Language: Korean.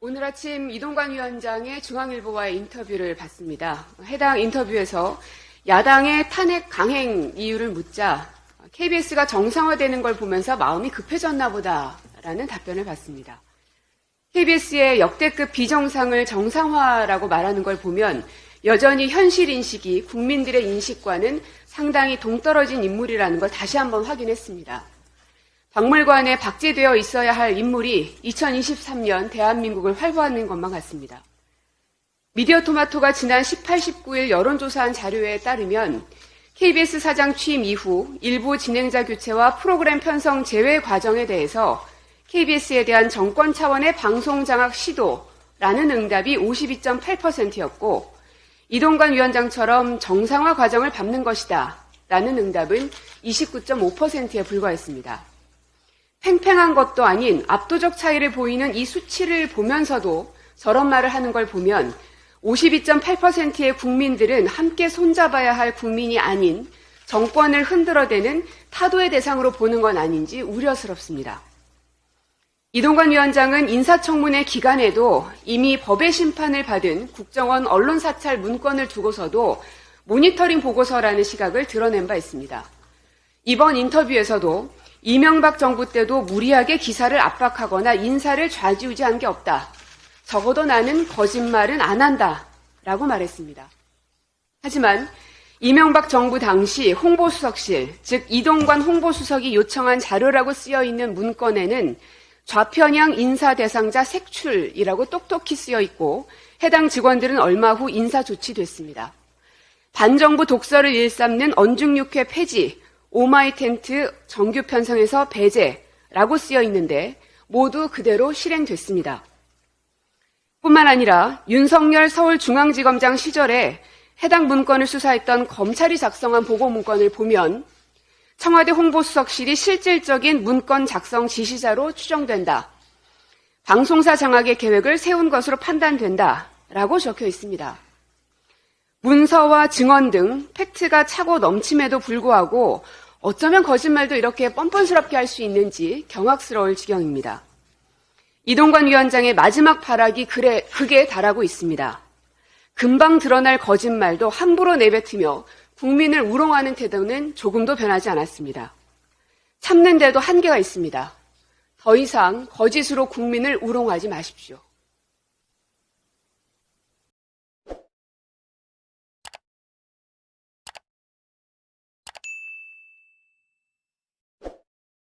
오늘 아침 이동관 위원장의 중앙일보와의 인터뷰를 봤습니다. 해당 인터뷰에서 야당의 탄핵 강행 이유를 묻자 KBS가 정상화되는 걸 보면서 마음이 급해졌나 보다라는 답변을 받습니다. KBS의 역대급 비정상을 정상화라고 말하는 걸 보면 여전히 현실 인식이 국민들의 인식과는 상당히 동떨어진 인물이라는 걸 다시 한번 확인했습니다. 박물관에 박제되어 있어야 할 인물이 2023년 대한민국을 활보하는 것만 같습니다. 미디어 토마토가 지난 18, 19일 여론조사한 자료에 따르면 KBS 사장 취임 이후 일부 진행자 교체와 프로그램 편성 제외 과정에 대해서 KBS에 대한 정권 차원의 방송 장악 시도라는 응답이 52.8%였고 이동관 위원장처럼 정상화 과정을 밟는 것이다 라는 응답은 29.5%에 불과했습니다. 팽팽한 것도 아닌 압도적 차이를 보이는 이 수치를 보면서도 저런 말을 하는 걸 보면 52.8%의 국민들은 함께 손잡아야 할 국민이 아닌 정권을 흔들어대는 타도의 대상으로 보는 건 아닌지 우려스럽습니다. 이동관 위원장은 인사청문회 기간에도 이미 법의 심판을 받은 국정원 언론 사찰 문건을 두고서도 모니터링 보고서라는 시각을 드러낸 바 있습니다. 이번 인터뷰에서도 이명박 정부 때도 무리하게 기사를 압박하거나 인사를 좌지우지한 게 없다. 적어도 나는 거짓말은 안 한다. 라고 말했습니다. 하지만 이명박 정부 당시 홍보수석실, 즉 이동관 홍보수석이 요청한 자료라고 쓰여 있는 문건에는 좌편향 인사 대상자 색출이라고 똑똑히 쓰여 있고 해당 직원들은 얼마 후 인사 조치됐습니다. 반정부 독서를 일삼는 언중육회 폐지, 오마이 텐트 정규 편성에서 배제라고 쓰여 있는데 모두 그대로 실행됐습니다. 뿐만 아니라 윤석열 서울중앙지검장 시절에 해당 문건을 수사했던 검찰이 작성한 보고 문건을 보면 청와대 홍보수석실이 실질적인 문건 작성 지시자로 추정된다. 방송사 장악의 계획을 세운 것으로 판단된다. 라고 적혀 있습니다. 문서와 증언 등 팩트가 차고 넘침에도 불구하고 어쩌면 거짓말도 이렇게 뻔뻔스럽게 할 수 있는지 경악스러울 지경입니다. 이동관 위원장의 마지막 발악이 그래, 극에 달하고 있습니다. 금방 드러날 거짓말도 함부로 내뱉으며 국민을 우롱하는 태도는 조금도 변하지 않았습니다. 참는 데도 한계가 있습니다. 더 이상 거짓으로 국민을 우롱하지 마십시오.